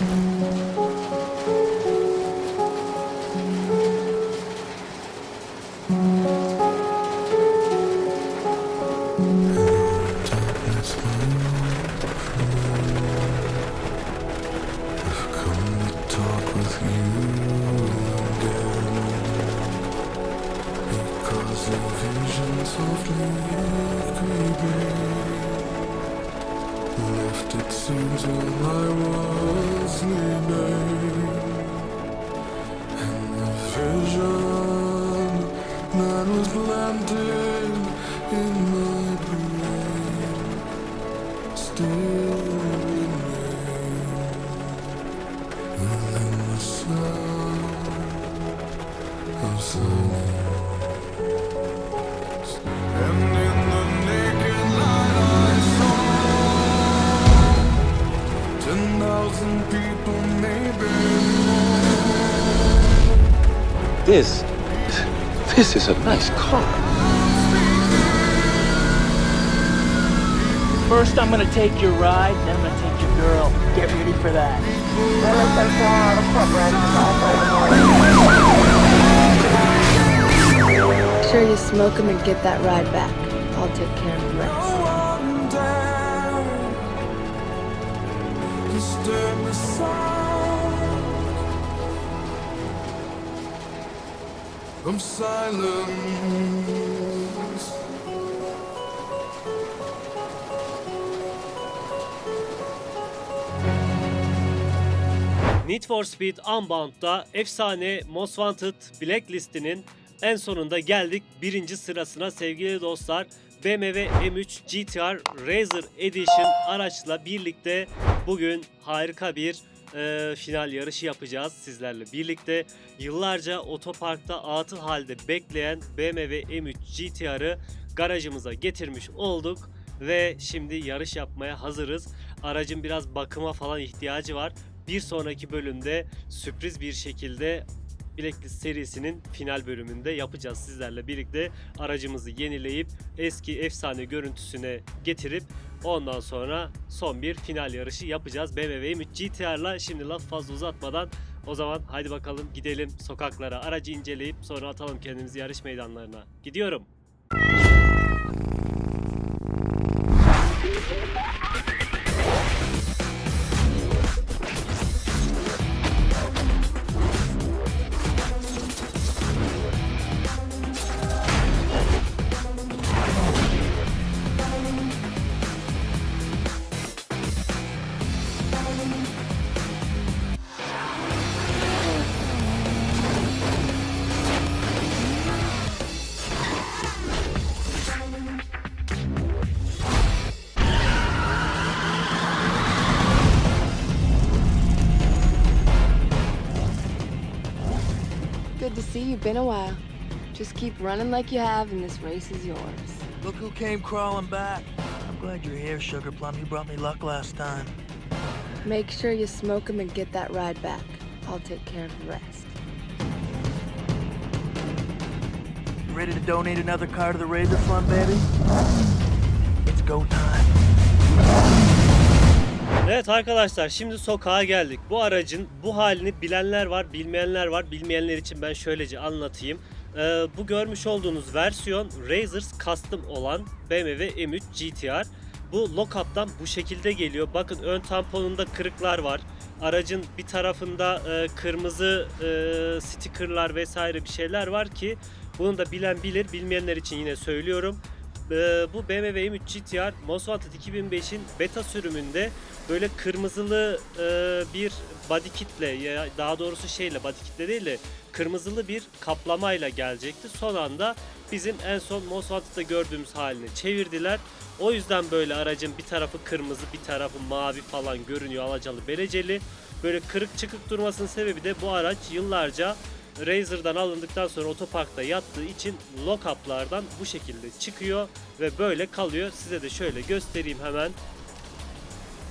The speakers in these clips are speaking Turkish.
Mm-hmm. This, this is a nice car. First, I'm gonna take your ride, then I'm gonna take your girl. Get ready for that. Sure you smoke smoke 'em and get that ride back. I'll take care of the rest. Of silence. Need for Speed Unbound'da efsane Most Wanted Blacklist'inin en sonunda geldik birinci sırasına sevgili dostlar. BMW M3 GTR Razer Edition araçla birlikte bugün harika bir e, final yarışı yapacağız sizlerle birlikte. Yıllarca otoparkta atıl halde bekleyen BMW M3 GTR'ı garajımıza getirmiş olduk ve şimdi yarış yapmaya hazırız. Aracın biraz bakıma falan ihtiyacı var. Bir sonraki bölümde sürpriz bir şekilde Blacklist serisinin final bölümünde yapacağız sizlerle birlikte. Aracımızı yenileyip eski efsane görüntüsüne getirip ondan sonra son bir final yarışı yapacağız. BMW M3 GTR'la şimdi laf fazla uzatmadan o zaman haydi bakalım gidelim sokaklara aracı inceleyip sonra atalım kendimizi yarış meydanlarına. Gidiyorum. Good to see you. Been a while. Just keep running like you have, and this race is yours. Look who came crawling back. I'm glad you're here, Sugar Plum. You brought me luck last time. Make sure you smoke 'em and get that ride back. I'll take care of the rest. You ready to donate another car to the Razor Fund, baby? It's go time. Evet arkadaşlar şimdi sokağa geldik. Bu aracın bu halini bilenler var, bilmeyenler var. Bilmeyenler için ben şöylece anlatayım. Ee, bu görmüş olduğunuz versiyon Razors Custom olan BMW M3 GTR. Bu lock-up'tan bu şekilde geliyor. Bakın ön tamponunda kırıklar var. Aracın bir tarafında e, kırmızı e, stickerlar vesaire bir şeyler var ki bunu da bilen bilir. Bilmeyenler için yine söylüyorum. Ee, bu BMW M3 GTR Most Wanted 2005'in beta sürümünde böyle kırmızılı e, bir body kitle ya daha doğrusu şeyle body kitle değil de kırmızılı bir kaplamayla gelecekti. Son anda bizim en son Most Wanted'da gördüğümüz haline çevirdiler. O yüzden böyle aracın bir tarafı kırmızı bir tarafı mavi falan görünüyor alacalı bereceli. Böyle kırık çıkık durmasının sebebi de bu araç yıllarca Razer'dan alındıktan sonra otoparkta yattığı için lock-up'lardan bu şekilde çıkıyor ve böyle kalıyor. Size de şöyle göstereyim hemen.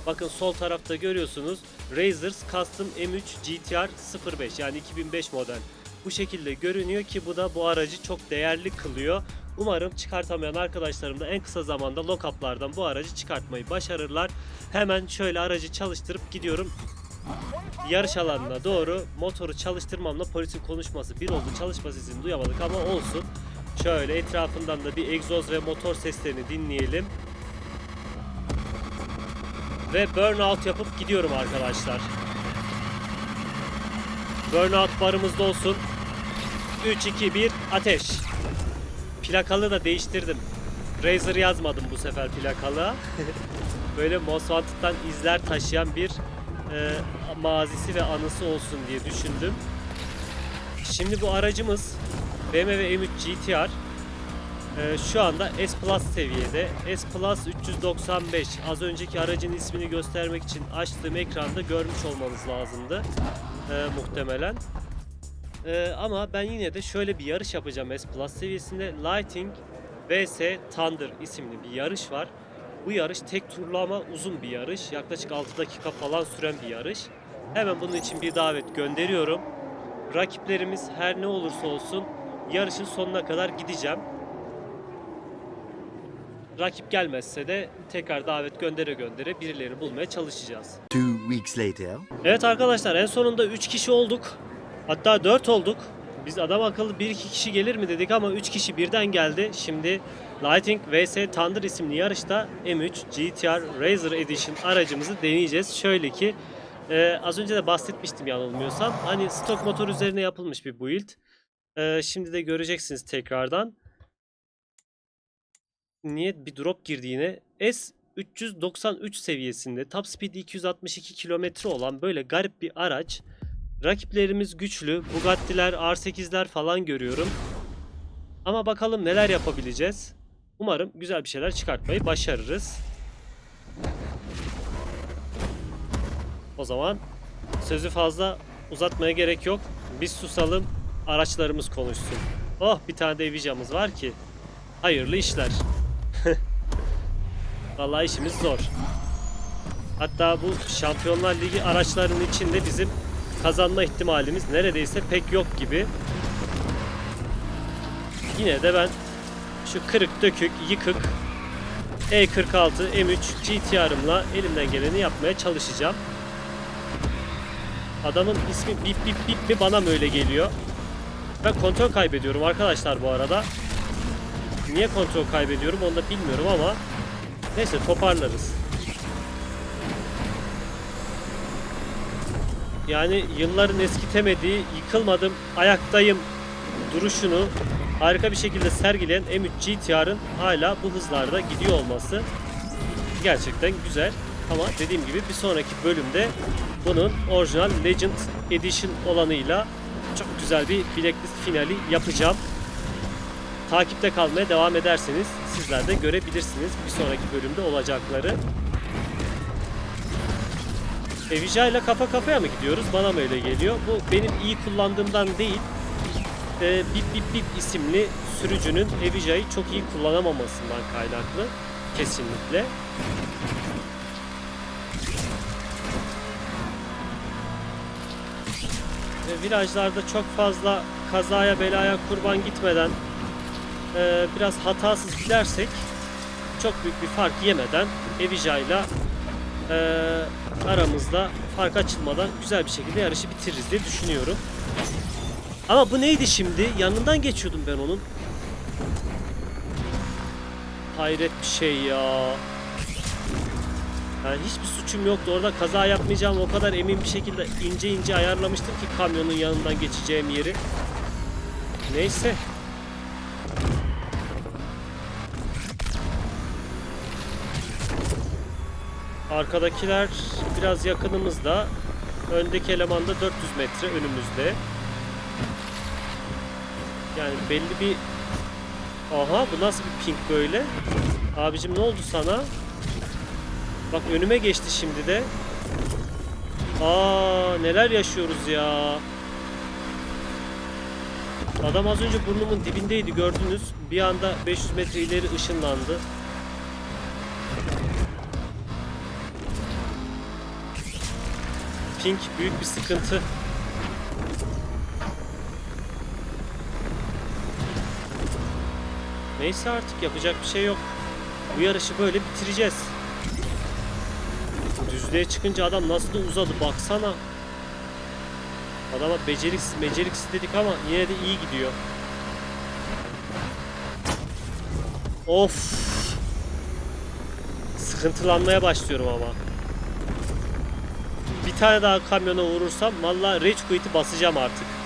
Bakın sol tarafta görüyorsunuz Razer's Custom M3 GTR 05 yani 2005 model. Bu şekilde görünüyor ki bu da bu aracı çok değerli kılıyor. Umarım çıkartamayan arkadaşlarım da en kısa zamanda lock-up'lardan bu aracı çıkartmayı başarırlar. Hemen şöyle aracı çalıştırıp gidiyorum. Yarış alanına doğru motoru çalıştırmamla polisin konuşması bir oldu. Çalışma sesini duyamadık ama olsun. Şöyle etrafından da bir egzoz ve motor seslerini dinleyelim. Ve burnout yapıp gidiyorum arkadaşlar. Burnout barımızda olsun. 3, 2, 1 ateş. Plakalı da değiştirdim. Razer yazmadım bu sefer plakalı. Böyle Most Wanted'dan izler taşıyan bir e, mazisi ve anısı olsun diye düşündüm. Şimdi bu aracımız BMW M3 GTR. E, şu anda S Plus seviyede. S Plus 395. Az önceki aracın ismini göstermek için açtığım ekranda görmüş olmanız lazımdı. E, muhtemelen. E, ama ben yine de şöyle bir yarış yapacağım S Plus seviyesinde. Lighting vs Thunder isimli bir yarış var. Bu yarış tek turlu ama uzun bir yarış. Yaklaşık 6 dakika falan süren bir yarış. Hemen bunun için bir davet gönderiyorum. Rakiplerimiz her ne olursa olsun yarışın sonuna kadar gideceğim. Rakip gelmezse de tekrar davet göndere göndere birilerini bulmaya çalışacağız. Two weeks later. Evet arkadaşlar en sonunda 3 kişi olduk. Hatta 4 olduk. Biz adam akıllı 1-2 kişi gelir mi dedik ama 3 kişi birden geldi. Şimdi Lighting vs Thunder isimli yarışta M3 GTR Razer Edition aracımızı deneyeceğiz. Şöyle ki e, az önce de bahsetmiştim yanılmıyorsam. Hani stok motor üzerine yapılmış bir build. E, şimdi de göreceksiniz tekrardan. Niye bir drop girdi yine? S 393 seviyesinde top speed 262 kilometre olan böyle garip bir araç. Rakiplerimiz güçlü. Bugatti'ler, R8'ler falan görüyorum. Ama bakalım neler yapabileceğiz. Umarım güzel bir şeyler çıkartmayı başarırız. O zaman sözü fazla uzatmaya gerek yok. Biz susalım, araçlarımız konuşsun. Oh bir tane de Evija'mız var ki. Hayırlı işler. Vallahi işimiz zor. Hatta bu Şampiyonlar Ligi araçlarının içinde bizim kazanma ihtimalimiz neredeyse pek yok gibi. Yine de ben şu kırık dökük yıkık E46 M3 GTR'ımla elimden geleni yapmaya çalışacağım. Adamın ismi bip bip bip mi bana mı öyle geliyor? Ben kontrol kaybediyorum arkadaşlar bu arada. Niye kontrol kaybediyorum onu da bilmiyorum ama neyse toparlarız. Yani yılların eskitemediği, yıkılmadım, ayaktayım duruşunu harika bir şekilde sergileyen M3 GTR'ın hala bu hızlarda gidiyor olması gerçekten güzel. Ama dediğim gibi bir sonraki bölümde bunun orijinal Legend Edition olanıyla çok güzel bir blacklist finali yapacağım. Takipte kalmaya devam ederseniz sizler de görebilirsiniz bir sonraki bölümde olacakları. Evija ile kafa kafaya mı gidiyoruz? Bana mı öyle geliyor? Bu benim iyi kullandığımdan değil. Ee, Bip Bip Bip isimli sürücünün Evija'yı çok iyi kullanamamasından kaynaklı. Kesinlikle. Ve virajlarda çok fazla kazaya belaya kurban gitmeden e, biraz hatasız gidersek çok büyük bir fark yemeden Evija ile e, aramızda fark açılmadan güzel bir şekilde yarışı bitiririz diye düşünüyorum. Ama bu neydi şimdi? Yanından geçiyordum ben onun. Hayret bir şey ya. Yani hiçbir suçum yoktu. Orada kaza yapmayacağım o kadar emin bir şekilde ince ince ayarlamıştım ki kamyonun yanından geçeceğim yeri. Neyse. Arkadakiler biraz yakınımızda. Öndeki eleman da 400 metre önümüzde. Yani belli bir... Aha bu nasıl bir ping böyle? Abicim ne oldu sana? Bak önüme geçti şimdi de. Aa neler yaşıyoruz ya. Adam az önce burnumun dibindeydi gördünüz. Bir anda 500 metre ileri ışınlandı. Pink büyük bir sıkıntı. Neyse artık yapacak bir şey yok. Bu yarışı böyle bitireceğiz. Düzlüğe çıkınca adam nasıl da uzadı baksana. Adama beceriksiz beceriksiz dedik ama yine de iyi gidiyor. Of. Sıkıntılanmaya başlıyorum ama. Bir tane daha kamyona vurursam valla Rage Quit'i basacağım artık.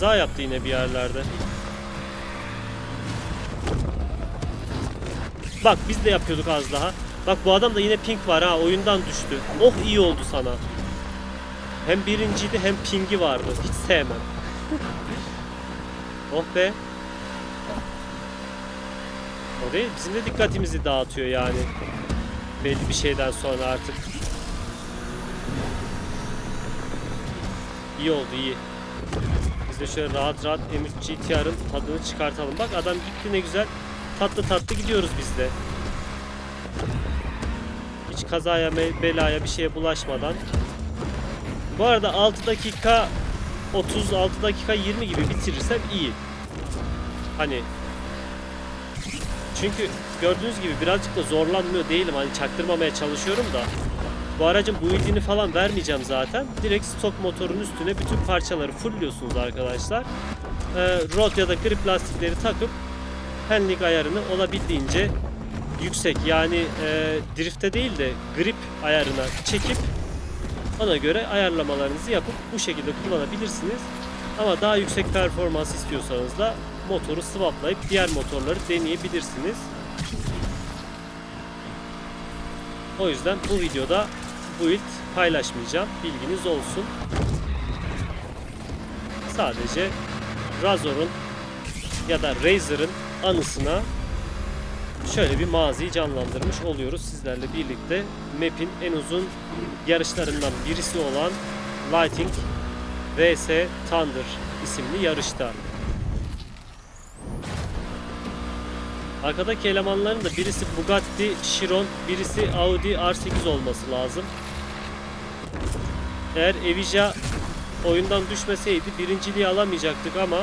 Kaza yaptı yine bir yerlerde. Bak biz de yapıyorduk az daha. Bak bu adam da yine ping var ha oyundan düştü. Oh iyi oldu sana. Hem birinciydi hem pingi vardı. Hiç sevmem. oh be. O değil bizim de dikkatimizi dağıtıyor yani. Belli bir şeyden sonra artık. İyi oldu iyi. De şöyle rahat rahat M3 GTR'ın tadını çıkartalım. Bak adam gitti ne güzel. Tatlı tatlı gidiyoruz biz de. Hiç kazaya belaya bir şeye bulaşmadan. Bu arada 6 dakika 30 6 dakika 20 gibi bitirirsem iyi. Hani çünkü gördüğünüz gibi birazcık da zorlanmıyor değilim. Hani çaktırmamaya çalışıyorum da. Bu aracın build'ini falan vermeyeceğim zaten. Direkt stok motorun üstüne bütün parçaları fullliyorsunuz arkadaşlar. Ee, rot ya da grip lastikleri takıp handling ayarını olabildiğince yüksek yani e, drifte değil de grip ayarına çekip ona göre ayarlamalarınızı yapıp bu şekilde kullanabilirsiniz. Ama daha yüksek performans istiyorsanız da motoru swaplayıp diğer motorları deneyebilirsiniz. O yüzden bu videoda build paylaşmayacağım. Bilginiz olsun. Sadece Razor'un ya da Razer'ın anısına şöyle bir maziyi canlandırmış oluyoruz sizlerle birlikte. Map'in en uzun yarışlarından birisi olan Lighting vs Thunder isimli yarışta. Arkadaki elemanların da birisi Bugatti Chiron, birisi Audi R8 olması lazım. Eğer Evija oyundan düşmeseydi birinciliği alamayacaktık ama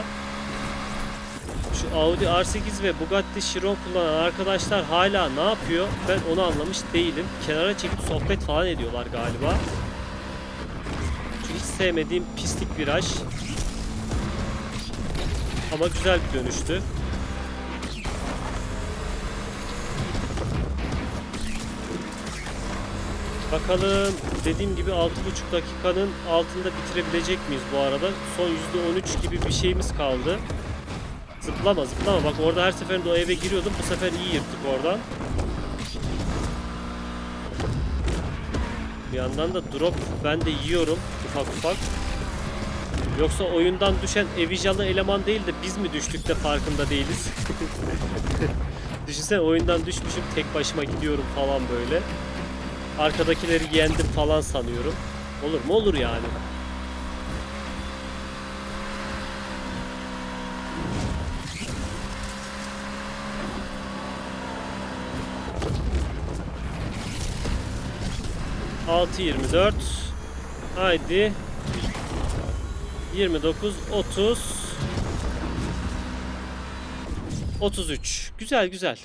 şu Audi R8 ve Bugatti Chiron kullanan arkadaşlar hala ne yapıyor ben onu anlamış değilim. Kenara çekip sohbet falan ediyorlar galiba. Şu hiç sevmediğim pislik viraj. Ama güzel bir dönüştü. Bakalım dediğim gibi 6,5 dakikanın altında bitirebilecek miyiz bu arada? Son %13 gibi bir şeyimiz kaldı. Zıplama zıplama bak orada her seferinde o eve giriyordum bu sefer iyi yırttık oradan. Bir yandan da drop ben de yiyorum ufak ufak. Yoksa oyundan düşen Evijalı eleman değil de biz mi düştük de farkında değiliz. Düşünsene oyundan düşmüşüm tek başıma gidiyorum falan böyle. Arkadakileri yendim falan sanıyorum. Olur mu? Olur yani. Altı yirmi dört. Haydi. 29 30 33. Güzel güzel.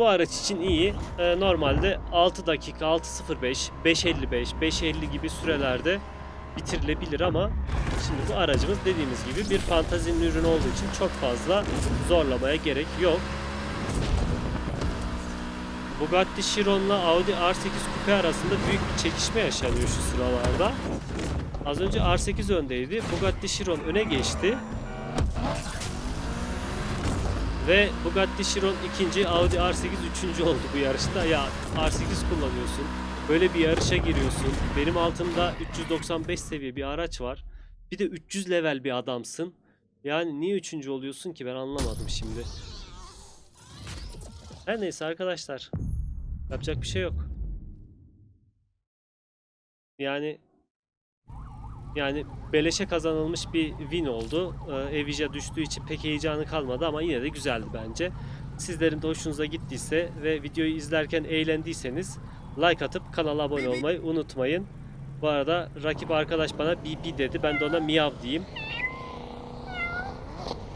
Bu araç için iyi. Ee, normalde 6 dakika 6.05, 5.55, 5.50 gibi sürelerde bitirilebilir ama şimdi bu aracımız dediğimiz gibi bir fantazinin ürünü olduğu için çok fazla zorlamaya gerek yok. Bugatti Chiron'la Audi R8 Coupe arasında büyük bir çekişme yaşanıyor şu sıralarda. Az önce R8 öndeydi. Bugatti Chiron öne geçti. Ve Bugatti Chiron ikinci, Audi R8 üçüncü oldu bu yarışta. Ya R8 kullanıyorsun. Böyle bir yarışa giriyorsun. Benim altımda 395 seviye bir araç var. Bir de 300 level bir adamsın. Yani niye üçüncü oluyorsun ki ben anlamadım şimdi. Her neyse arkadaşlar. Yapacak bir şey yok. Yani yani beleşe kazanılmış bir win oldu. Ee, Evija düştüğü için pek heyecanı kalmadı ama yine de güzeldi bence. Sizlerin de hoşunuza gittiyse ve videoyu izlerken eğlendiyseniz like atıp kanala abone olmayı unutmayın. Bu arada rakip arkadaş bana BB dedi. Ben de ona miyav diyeyim.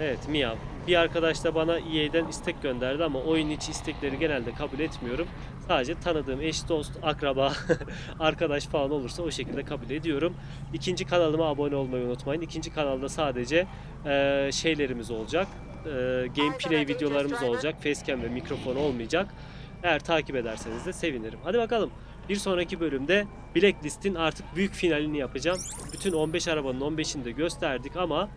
Evet miyav. Bir arkadaş da bana EA'den istek gönderdi ama oyun içi istekleri genelde kabul etmiyorum. Sadece tanıdığım eş, dost, akraba, arkadaş falan olursa o şekilde kabul ediyorum. İkinci kanalıma abone olmayı unutmayın. İkinci kanalda sadece eee, şeylerimiz olacak. Eee, gameplay videolarımız olacak. Facecam ve mikrofon olmayacak. Eğer takip ederseniz de sevinirim. Hadi bakalım. Bir sonraki bölümde Blacklist'in artık büyük finalini yapacağım. Bütün 15 arabanın 15'ini de gösterdik ama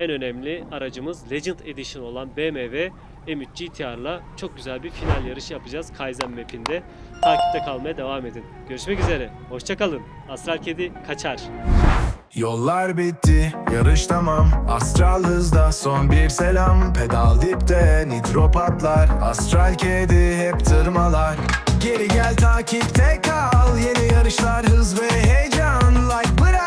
en önemli aracımız Legend Edition olan BMW M3 GTR'la çok güzel bir final yarışı yapacağız Kaizen map'inde. Takipte kalmaya devam edin. Görüşmek üzere. Hoşçakalın. Astral Kedi kaçar. Yollar bitti, yarış tamam Astral hızda son bir selam Pedal dipte, nitro patlar Astral kedi hep tırmalar Geri gel takipte kal Yeni yarışlar, hız ve heyecan Like bırak,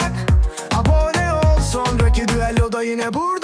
Sonraki düelloda yine burada